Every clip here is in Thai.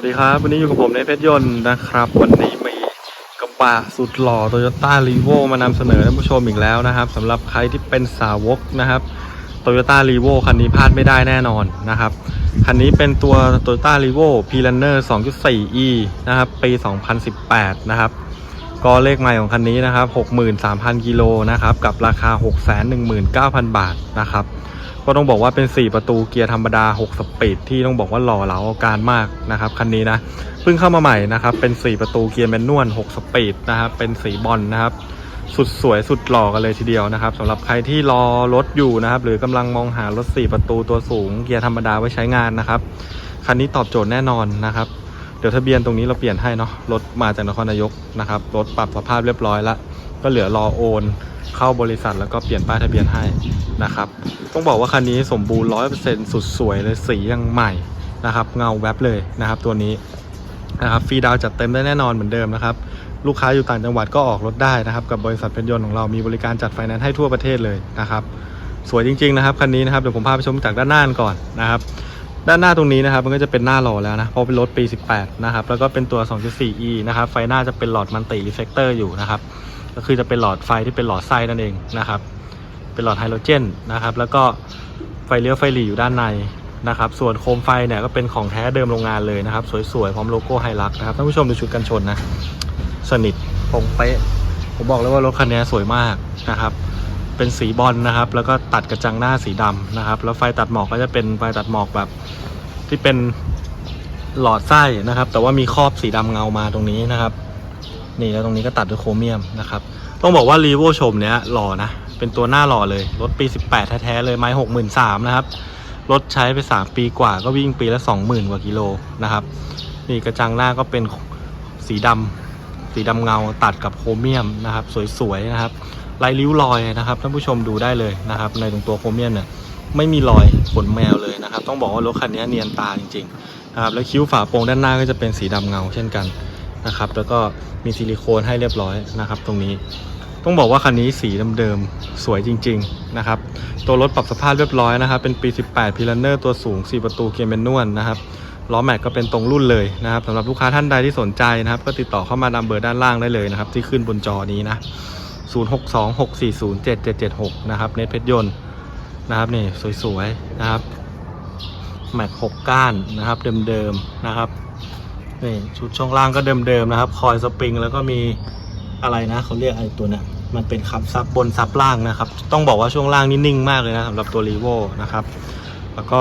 สวัสดีครับ วันนี้อยู่กับผมในเพชรยนต์นะครับ วันนี้มีกระบะสุดหล่อ Toyota r e v o มานำเสนอท่านผู้ชมอีกแล้วนะครับสำหรับใครที่เป็นสาวกนะครับ Toyota r e v o คันนี้พลาดไม่ได้แน่นอนนะครับ คันนี้เป็นตัว Toyota r e v o p l a n n e r 2.4e นะครับ ปี 2018 นะครับ ก็เลขใหม่ของคันนี้นะครับ 63,000 กิโลนะครับ กับราคา 619,000 บาทนะครับ ก็ต้องบอกว่าเป็น 4 ประตูเกียร์ธรรมดา 6 สปีดที่ต้องบอกว่าหล่อเหลาอาการมากนะครับคันนี้นะเพิ่งเข้ามาใหม่นะครับเป็น 4 ประตูเกียร์แมนนวล 6 สปีดนะครับเป็นสีบอลนะครับสุดสวยสุดหล่อกันเลยทีเดียวนะครับสำหรับใครที่รอรถอยู่นะครับหรือกำลังมองหารถ 4 ประตูตัวสูงเกียร์ธรรมดาไว้ใช้งานนะครับคันนี้ตอบโจทย์แน่นอนนะครับเดี๋ยวทะเบียนตรงนี้เราเปลี่ยนให้เนาะรถมาจากนครนายกนะครับรถปรับสภาพเรียบร้อยแล้ว ก็เหลือรอโอน เข้าบริษัทแล้วก็เปลี่ยนป้ายทะเบียนให้นะครับ ต้องบอกว่าคันนี้สมบูรณ์ร้อยเปอร์เซ็นต์สุดสวยเลยสียังใหม่นะครับ เงาแวบเลยนะครับ ตัวนี้นะครับฟรีดาวน์จัดเต็มได้แน่นอนเหมือนเดิมนะครับ ลูกค้าอยู่ต่างจังหวัดก็ออกรถได้นะครับ กับบริษัทเพชรยนต์ของเรามีบริการจัดไฟแนนซ์ให้ทั่วประเทศเลยนะครับ สวยจริง ๆ นะครับคันนี้นะครับเดี๋ยวผมพาไปชมจากด้านหน้าก่อนนะครับด้านหน้าตรงนี้นะครับมันก็จะเป็นหน้าหล่อแล้วนะเพราะเป็นรถปี 18 นะครับ แล้วก็เป็นตัว 2.4e นะครับ ไฟหน้าจะเป็นหลอดมันติรีเฟกเตอร์อยู่นะครับ ก็คือจะเป็นหลอดไฟที่เป็นหลอดไส้นั่นเองนะครับ เป็นหลอดไฮโดรเจนนะครับ แล้วก็ไฟเลี้ยวไฟหลีอยู่ด้านในนะครับ ส่วนโคมไฟเนี่ยก็เป็นของแท้เดิมโรงงานเลยนะครับ สวยๆพร้อมโลโก้ไฮลักนะครับท่านผู้ชมดูชุดกันชนนะสนิทตรงเป๊ะผมบอกเลยว่ารถคันนี้สวยมากนะครับเป็นสีบอลนะครับ แล้วก็ตัดกระจังหน้าสีดำนะครับ แล้วไฟตัดหมอกก็จะเป็นไฟตัดหมอกแบบที่เป็นหลอดไส้นะครับ แต่ว่ามีครอบสีดำเงามาตรงนี้นะครับ นี่แล้วตรงนี้ก็ตัดด้วยโครเมียมนะครับ ต้องบอกว่ารีโวชมเนี้ยหล่อนะ เป็นตัวหน้าหล่อเลย รถปี 18 แท้ๆเลยไม้หกหมื่นสามนะครับ รถใช้ไป 3 ปีกว่าก็วิ่งปีละ 20,000 กว่ากิโลนะครับ นี่กระจังหน้าก็เป็นสีดำสีดำเงาตัดกับโครเมียมนะครับ สวยๆนะครับลายริ้วรอยนะครับท่านผู้ชมดูได้เลยนะครับ ในตรงตัวโครเมียมเนี่ยไม่มีรอยขนแมวเลยนะครับ ต้องบอกว่ารถคันนี้เนียนตาจริงๆนะครับแล้วคิ้วฝาโปรงด้านหน้าก็จะเป็นสีดำเงาเช่นกัน นะครับ แล้วก็มีซิลิโคนให้เรียบร้อยนะครับ ตรงนี้ ต้องบอกว่าคันนี้สีเดิมๆสวยจริง ๆนะครับ ตัวรถปรับสภาพเรียบร้อยนะครับ เป็นปี 18พิลันเนอร์ตัวสูง 4 ประตูเกียร์แมนนวลนะครับล้อแม็กก็เป็นตรงรุ่นเลยนะครับสำหรับลูกค้าท่านใดที่สนใจนะครับ ก็ติดต่อเข้ามาตามเบอร์ด้านล่างได้เลยนะครับ ที่ขึ้นบนจอนี้นะ 0626407776 นะครับเน็ตเพชรยนต์นะครับนี่สวยๆนะครับแม็กหกก้านนะครับเดิมๆนะครับ นี่ชุดช่วงล่างก็เดิมๆนะครับ คอยสปริงแล้วก็มีอะไรนะเขาเรียกไอ้ตัวเนี้ยมันเป็นคับซับบนซับล่างนะครับ ต้องบอกว่าช่วงล่างนี่นิ่งมากเลยนะสำหรับตัวรีโวนะครับ แล้วก็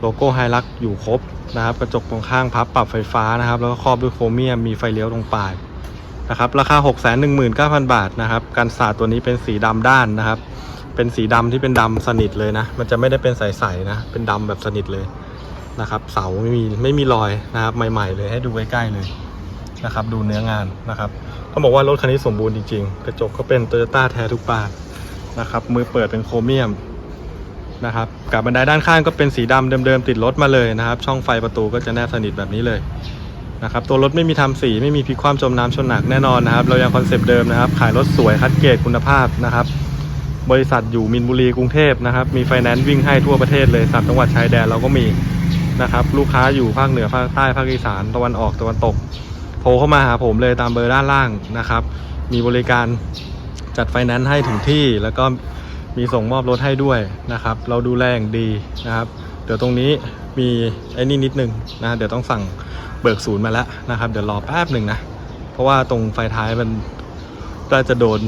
โลโก้ไฮลักอยู่ครบนะครับ กระจกตรงข้างพับปรับไฟฟ้านะครับ แล้วก็ครอบด้วยโครเมียมมีไฟเลี้ยวตรงปลายนะครับ ราคา 6 1 9 0 0 0 บาทนะครับการสาดตัวนี้เป็นสีดำด้านนะครับ เป็นสีดำที่เป็นดำสนิทเลยนะ มันจะไม่ได้เป็นใสๆนะ เป็นดำแบบสนิทเลย นะครับ เสาไม่มีไม่มีรอยนะครับใหม่ ๆ เลยให้ดูใกล้ๆเลยนะครับ ดูเนื้องานนะครับต้องบอกว่ารถคันนี้สมบูรณ์จริงๆ กระจกก็เป็นโตโยต้าแท้ทุกบานนะครับ มือเปิดเป็นโครเมียมนะครับกับบันไดด้านข้างก็เป็นสีดำเดิมๆติดรถมาเลยนะครับ ช่องไฟประตูก็จะแนบสนิทแบบนี้เลยนะครับ ตัวรถไม่มีทำสีไม่มีพลิกคว่ำจมน้ำชนหนักแน่นอนนะครับ เรายังคอนเซปต์เดิมนะครับ ขายรถสวยคัดเกรดคุณภาพนะครับ บริษัทอยู่มินบุรีกรุงเทพนะครับ มีไฟแนนซ์วิ่งให้ทั่วประเทศเลยสามจังหวัดชายแดนเราก็มี นะครับ ลูกค้าอยู่ภาคเหนือภาคใต้ภาคอีสานตะวันออกตะวันตก โทรเข้ามาหาผมเลยตามเบอร์ด้านล่างนะครับ มีบริการจัดไฟแนนซ์ให้ถึงที่ แล้วก็มีส่งมอบรถให้ด้วยนะครับ เราดูแลอย่างดีนะครับ เดี๋ยวตรงนี้มีไอ้นี่นิดนึงนะเดี๋ยวต้องสั่งเบิกศูนย์มาแล้วนะครับ เดี๋ยวรอแป๊บหนึ่งนะเพราะว่าตรงไฟท้ายมันน่าจะโดน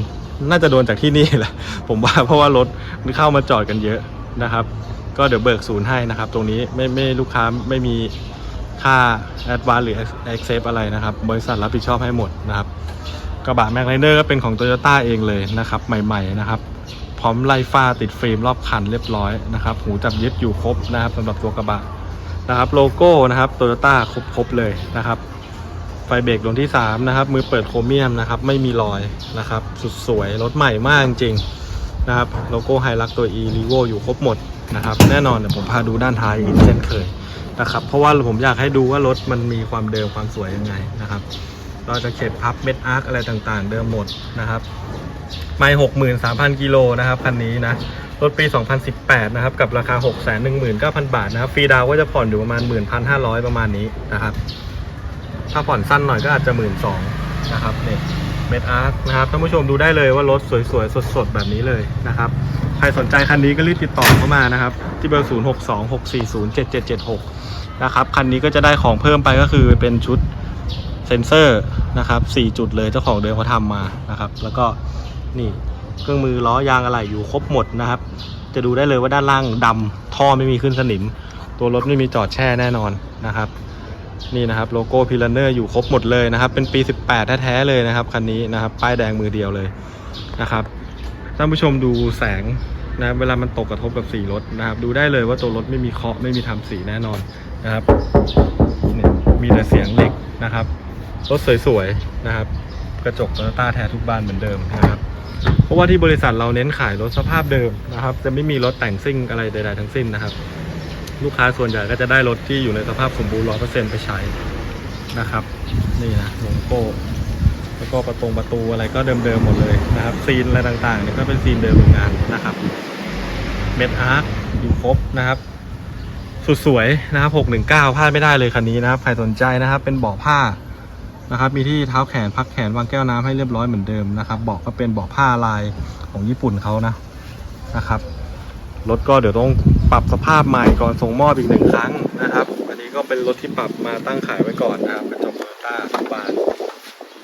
น่าจะโดนจากที่นี่แหละผมว่าเพราะว่ารถมันเข้ามาจอดกันเยอะนะครับ ก็เดี๋ยวเบิกศูนย์ให้นะครับ ตรงนี้ไม่ไม่ลูกค้าไม่มีค่าแอดวานหรือ Accept อะไรนะครับ บริษัทรับผิดชอบให้หมดนะครับ กระบะแม็กไ i เนอร์ก็เป็นของ Toyota เองเลยนะครับ ใหม่ๆนะครับ พร้อมไล่ฟ้าติดฟิล์มรอบคันเรียบร้อยนะครับ หูจับยึดอยู่ครบนะครับสำหรับตัวกระบะนะครับ โลโก้นะครับโตโยต้าครบๆเลยนะครับ ไฟเบรกดวงที่3นะครับ มือเปิดโครเมียมนะครับ ไม่มีรอยนะครับ สุดสวยรถใหม่มากจริง นะครับโลโก้ไฮลักตัว e r e v o อยู่ครบหมดนะครับแน่นอนเดี๋ยวผมพาดูด้านท้ายอีกเช่นเคยนะครับเพราะว่าผมอยากให้ดูว่ารถมันมีความเดิมความสวยยังไงนะครับ เราจะเข็ดพับเม็ดอาร์คอะไรต่างๆ เดิมหมดนะครับไม่หกหมื่นสามพันกิโลนะครับคันนี้นะรถปี 2018 นะครับ กับราคา 6 1 9 0 0 0 บาทนะครับฟรีดาวก็จะผ่อนอยู่ประมาณ 1,500 ประมาณนี้นะครับ ถ้าผ่อนสั้นหน่อยก็อาจจะหมื่นสองนะครับเนี่ย เมดอาร์นะครับท่านผู้ชมดูได้เลยว่ารถสวยๆ สดๆ แบบนี้เลยนะครับ ใครสนใจคันนี้ก็รีบติดต่อเข้ามานะครับ ที่เบอร์ 0 6 2 6 4 0 7 7 7 6 นะครับ คันนี้ก็จะได้ของเพิ่มไปก็คือเป็นชุดเซนเซอร์นะครับ4จุดเลยเจ้าของเดิมเขาทำมานะครับ แล้วก็นี่เครื่องมือล้อยางอะไหล่อยู่ครบหมดนะครับ จะดูได้เลยว่าด้านล่างดำท่อไม่มีขึ้นสนิม ตัวรถไม่มีจอดแช่แน่นอนนะครับ นี่นะครับโลโก้พิลเนอร์อยู่ครบหมดเลยนะครับเป็นปี 18 แท้ๆเลยนะครับคันนี้นะครับป้ายแดงมือเดียวเลยนะครับท่านผู้ชมดูแสงนะเวลามันตกกระทบกับสีรถนะครับ ดูได้เลยว่าตัวรถไม่มีเคาะไม่มีทำสีแน่นอนนะครับนี่มีแต่เสียงเหล็กนะครับรถสวยๆนะครับ กระจกโตโยต้าแท้ทุกบานเหมือนเดิมนะครับเพราะว่าที่บริษัทเราเน้นขายรถสภาพเดิมนะครับ จะไม่มีรถแต่งซิ่งอะไรใดๆทั้งสิ้นนะครับ ลูกค้าส่วนใหญ่ก็จะได้รถที่อยู่ในสภาพสมบูรณ์ร้อยเปอร์เซ็นต์ไปใช้นะครับ นี่นะโลโก้แล้วก็ประตงประตูอะไรก็เดิมๆหมดเลยนะครับ ซีนอะไรต่างๆเนี่ยก็เป็นซีนเดิมโรงงานนะครับ เม็ดอาร์คอยู่ครบนะครับ สุดสวยนะครับ619พลาดไม่ได้เลยคันนี้นะครับใครสนใจนะครับ เป็นเบาะผ้านะครับ มีที่เท้าแขนพักแขนวางแก้วน้ำให้เรียบร้อยเหมือนเดิมนะครับเบาะก็เป็นเบาะผ้าลายของญี่ปุ่นเขานะนะครับรถก็เดี๋ยวต้อง ปรับสภาพใหม่ก่อนส่งมอบอีกหนึ่งครั้งนะครับ อันนี้ก็เป็นรถที่ปรับมาตั้งขายไว้ก่อนนะครับกระจกโตโยต้าทุบาน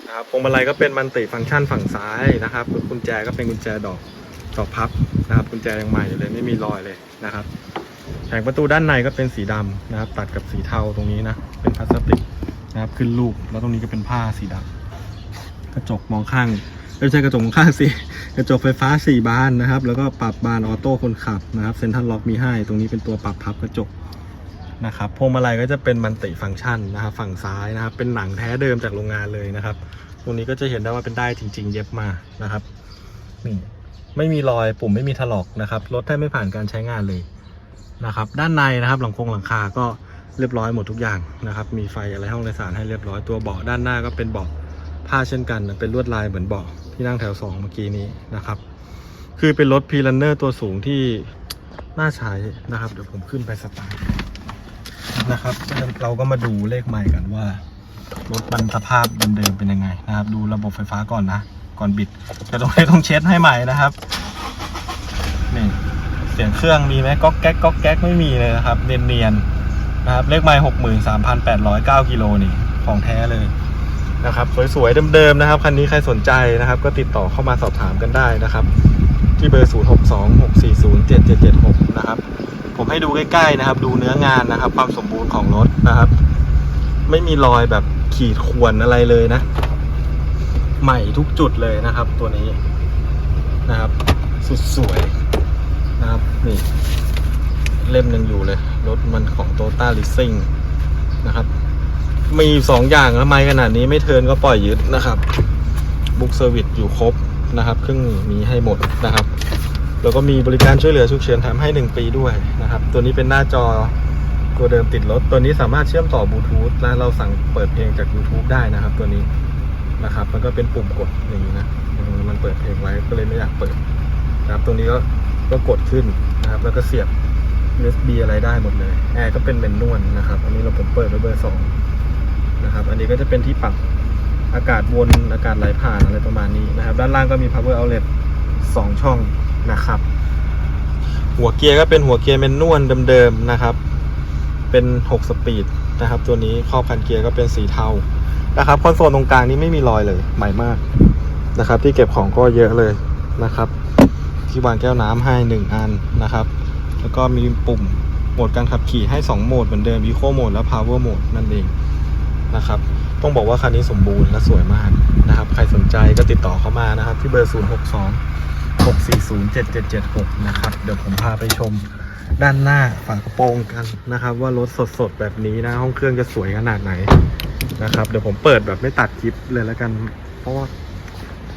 นะครับพวงมาลัยก็เป็นมันติฟังก์ชันฝั่งซ้ายนะครับกุญแจก็เป็นกุญแจดอกดอกพับนะครับกุญแจยังใหม่อยู่เลยไม่มีรอยเลยนะครับแผงประตูด้านในก็เป็นสีดำนะครับ ตัดกับสีเทาตรงนี้นะเป็นพลาสติกนะครับขึ้นลูกแล้วตรงนี้ก็เป็นผ้าสีดำกระจกมองข้าง ไม่ใช่กระจกข้างสิกระจกไฟฟ้าสี่บานนะครับ แล้วก็ปรับบานออโต้คนขับนะครับเซ็นทรัลล็อกมีให้ ตรงนี้เป็นตัวปรับพับกระจกนะครับพวงมาลัยก็จะเป็นมันติฟังก์ชันนะครับ ฝั่งซ้ายนะครับ เป็นหนังแท้เดิมจากโรงงานเลยนะครับ ตรงนี้ก็จะเห็นได้ว่าเป็นได้จริง ๆ เย็บมานะครับนี่ไม่มีรอยปุ่มไม่มีถลอกนะครับรถแทบไม่ผ่านการใช้งานเลยนะครับ ด้านในนะครับ หลังคงหลังคาก็เรียบร้อยหมดทุกอย่างนะครับ มีไฟอะไรห้องโดยสารให้เรียบร้อยตัวเบาะด้านหน้าก็เป็นเบาะผ้าเช่นกันเป็นลวดลายเหมือนเบาะ ที่นั่งแถวสองเมื่อกี้นี้นะครับ คือเป็นรถพีลันเนอร์ตัวสูงที่น่าใช้นะครับ เดี๋ยวผมขึ้นไปสตาร์ทนะครับ เราก็มาดูเลขใหม่กันว่ารถมันสภาพเดิมๆเป็นยังไงนะครับ ดูระบบไฟฟ้าก่อนนะ ก่อนบิดแต่ตรงนี้ต้องเช็ดให้ใหม่นะครับนี่เสียงเครื่องมีไหมก๊อกแก๊กก๊อกแก๊กไม่มีเลยนะครับ เนียนๆนะครับเลขใหม่หกหมื่นสามพันแปดร้อยเก้ากิโลนี่ของแท้เลย นะครับสวยๆเดิมๆนะครับคันนี้ใครสนใจนะครับ ก็ติดต่อเข้ามาสอบถามกันได้นะครับ ที่เบอร์ 0 6 2 6 4 0 7 7 7 6 นะครับ ผมให้ดูใกล้ๆนะครับ ดูเนื้องานนะครับ ความสมบูรณ์ของรถนะครับ ไม่มีรอยแบบขีดข่วนอะไรเลยนะ ใหม่ทุกจุดเลยนะครับ ตัวนี้นะครับ สุดสวยนะครับนี่เล่มยังอยู่เลย รถมันของโตต้าลิสซิ่งนะครับ มีสองอย่างทำไมขนาดนี้ไม่เทินก็ปล่อยยึดนะครับบุ๊กเซอร์วิสอยู่ครบนะครับเครื่องมีให้หมดนะครับ แล้วก็มีบริการช่วยเหลือฉุกเฉินแถมให้ 1 ปีด้วยนะครับ ตัวนี้เป็นหน้าจอตัวเดิมติดรถ ตัวนี้สามารถเชื่อมต่อบลูทูธและเราสั่งเปิดเพลงจาก YouTube ได้นะครับ ตัวนี้นะครับ มันก็เป็นปุ่มกดอย่างนี้นะมมันเปิดเพลงไว้ก็เลยไม่อยากเปิดนะครับ ตัวนี้ก็ก็กดขึ้นนะครับ แล้วก็เสียบ USB อะไรได้หมดเลย แอร์ก็เป็นเมนนวลนะครับ อันนี้เราผมเปิดไว้เบอร์สอง นะครับ อันนี้ก็จะเป็นที่ปรับอากาศวนอากาศไหลผ่านอะไรประมาณนี้นะครับ ด้านล่างก็มี power outlet สองช่องนะครับ หัวเกียร์ก็เป็นหัวเกียร์เมนนวลเดิมๆนะครับ เป็น 6 สปีดนะครับ ตัวนี้ครอบคันเกียร์ก็เป็นสีเทานะครับคอนโซลตรงกลางนี้ไม่มีรอยเลยใหม่มากนะครับ ที่เก็บของก็เยอะเลยนะครับ ที่วางแก้วน้ำให้ 1 อันนะครับ แล้วก็มีปุ่มโหมดการขับขี่ให้ 2 โหมดเหมือนเดิม Eco Mode และ Power Mode นั่นเอง นะครับ ต้องบอกว่าคันนี้สมบูรณ์และสวยมากนะครับ ใครสนใจก็ติดต่อเข้ามานะครับ ที่เบอร์ 062 6407776 นะครับ เดี๋ยวผมพาไปชมด้านหน้าฝากระโปรงกันนะครับ ว่ารถสดๆ แบบนี้นะ ห้องเครื่องจะสวยขนาดไหนนะครับ เดี๋ยวผมเปิดแบบไม่ตัดคลิปเลยแล้วกัน เพราะว่า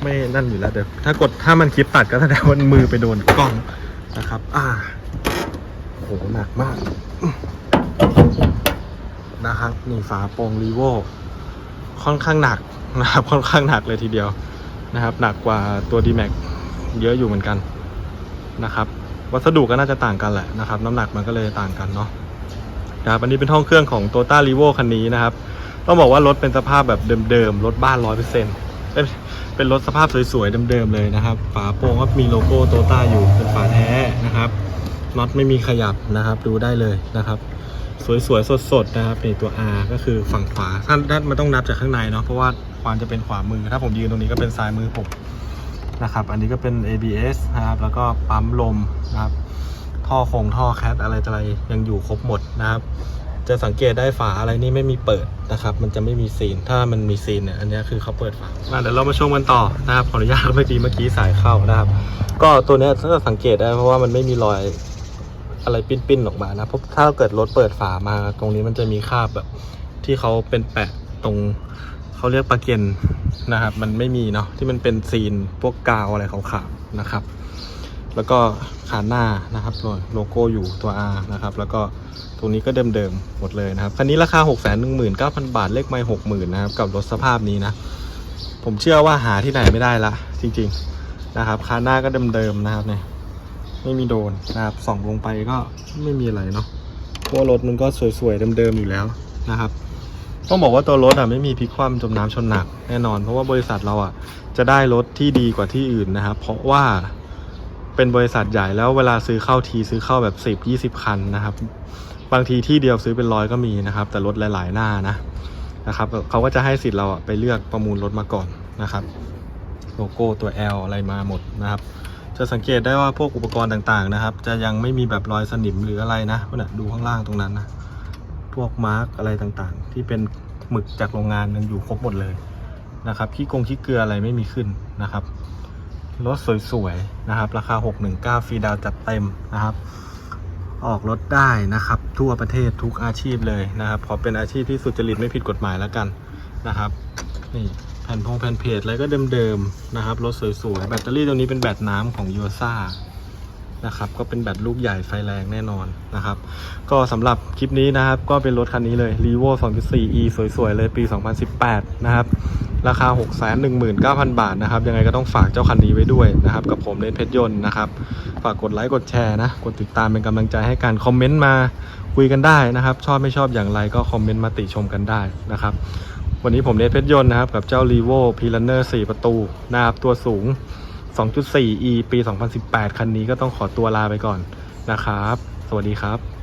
ไม่นั่นอยู่แล้วเดี๋ยวถ้ากดถ้ามันคลิปตัดก็แสดงว่ามือไปโดนกล้องนะครับ อ่าโอ้โหหนักมาก นะครับนี่ฝาโปรงรีโวค่อนข้างหนักนะครับค่อนข้างหนักเลยทีเดียวนะครับ หนักกว่าตัว d m a x เยอะอยู่เหมือนกันนะครับ วัสดุก็น่าจะต่างกันแหละนะครับ น้ำหนักมันก็เลยต่างกันเนาะนะครับอันนี้เป็นห้องเครื่องของ t o y o t a r e v o คันนี้นะครับ ต้องบอกว่ารถเป็นสภาพแบบเดิมๆรถบ้านร้อยเปอร์เซ็นต์เป็นรถสภาพสวยๆเดิมๆเลยนะครับ ฝาโปร่งก็มีโลโก้โตต้าอยู่เป็นฝาแท้นะครับน็อตไม่มีขยับนะครับ ดูได้เลยนะครับ สวยๆ สดๆ นะครับนี่ตัว R ก็คือฝั่งขวาท่านท่านมันต้องนับจากข้างในเนาะ เพราะว่าควานจะเป็นขวามือ ถ้าผมยืนตรงนี้ก็เป็นซ้ายมือผมนะครับ อันนี้ก็เป็น ABS นะครับ แล้วก็ปั๊มลมนะครับ ท่อคงท่อแคทอะไรอะไรยังอยู่ครบหมดนะครับ จะสังเกตได้ฝาอะไรนี่ไม่มีเปิดนะครับ มันจะไม่มีซีน ถ้ามันมีซีนเนี่ย อันนี้คือเขาเปิดฝามาเดี๋ยวเรามาชมกันต่อนะครับ ขออนุญาตเมื่อกี้เมื่อกี้สายเข้านะครับ ก็ตัวนี้ถ้าสังเกตได้เพราะว่ามันไม่มีรอย อะไรปิ้นๆออกมานะเพราะถ้าเกิดรถเปิดฝามาตรงนี้มันจะมีคราบแบบ ที่เขาเป็นแปะตรงเขาเรียกปลาเกนนะครับ มันไม่มีเนาะที่มันเป็นซีนพวกกาวอะไรขาวๆนะครับ แล้วก็ขาหน้านะครับโลโก้อยู่ตัว R นะครับ แล้วก็ตรงนี้ก็เดิมๆหมดเลยนะครับคันนี้ราคา 6 1 9 0 0 0 บาทเลขไม่60,000นะครับกับรถสภาพนี้นะ ผมเชื่อว่าหาที่ไหนไม่ได้ละจริง ๆนะครับคาหน้าก็เดิมๆนะครับเนี่ย ไม่มีโดนนะครับส่องลงไปก็ไม่มีอะไรเนาะเพราะว่ารถมันก็สวยๆเดิมๆอยู่แล้วนะครับ ต้องบอกว่าตัวรถอะไม่มีพลิกคว่ำจมน้ำชนหนักแน่นอน เพราะว่าบริษัทเราอะจะได้รถที่ดีกว่าที่อื่นนะครับ เพราะว่าเป็นบริษัทใหญ่แล้วเวลาซื้อเข้าทีซื้อเข้าแบบสิบยี่สิบคันนะครับ บางทีที่เดียวซื้อเป็นร้อยก็มีนะครับ แต่รถหลายๆหน้านะนะครับเขาก็จะให้สิทธิ์เราอะไปเลือกประมูลรถมาก่อนนะครับ โลโก้ตัว L อะไรมาหมดนะครับ จะสังเกตได้ว่าพวกอุปกรณ์ต่างๆนะครับ จะยังไม่มีแบบรอยสนิมหรืออะไรนะเนี่ยดูข้างล่างตรงนั้นนะพวกมาร์กอะไรต่างๆ ที่เป็นหมึกจากโรงงานยังอยู่ครบหมดเลยนะครับขี้กงขี้เกลืออะไรไม่มีขึ้นนะครับรถสวยๆนะครับ ราคา 619ฟรีดาวจัดเต็มนะครับ ออกรถได้นะครับ ทั่วประเทศทุกอาชีพเลยนะครับขอเป็นอาชีพที่สุจริตไม่ผิดกฎหมายแล้วกันนะครับนี่ ผ่นพงแผ่นเพจอะไรก็เดิมๆนะครับรถสวยๆ แบตเตอรี่ตัวนี้เป็นแบตน้ำของยูซ่านะครับก็เป็นแบตลูกใหญ่ไฟแรงแน่นอนนะครับ ก็สำหรับคลิปนี้นะครับ ก็เป็นรถคันนี้เลย r e v o 2.4e สวยๆ เลยปี 2018 นะครับ ราคา 619,000 บาทนะครับ ยังไงก็ต้องฝากเจ้าคันนี้ไว้ด้วยนะครับ กับผมเนเพชรยนต์นะครับ ฝากกดไลค์กดแชร์นะ กดติดตามเป็นกำลังใจให้การคอมเมนต์มาคุยกันได้นะครับ ชอบไม่ชอบอย่างไรก็คอมเมนต์มาติชมกันได้นะครับ วันนี้ผมเนทเพชรยนต์นะครับ กับเจ้า r e v o p ันเนอร์4ประตูนะครับตัวสูง 2.4e ปี 2018 คันนี้ก็ต้องขอตัวลาไปก่อนนะครับ สวัสดีครับ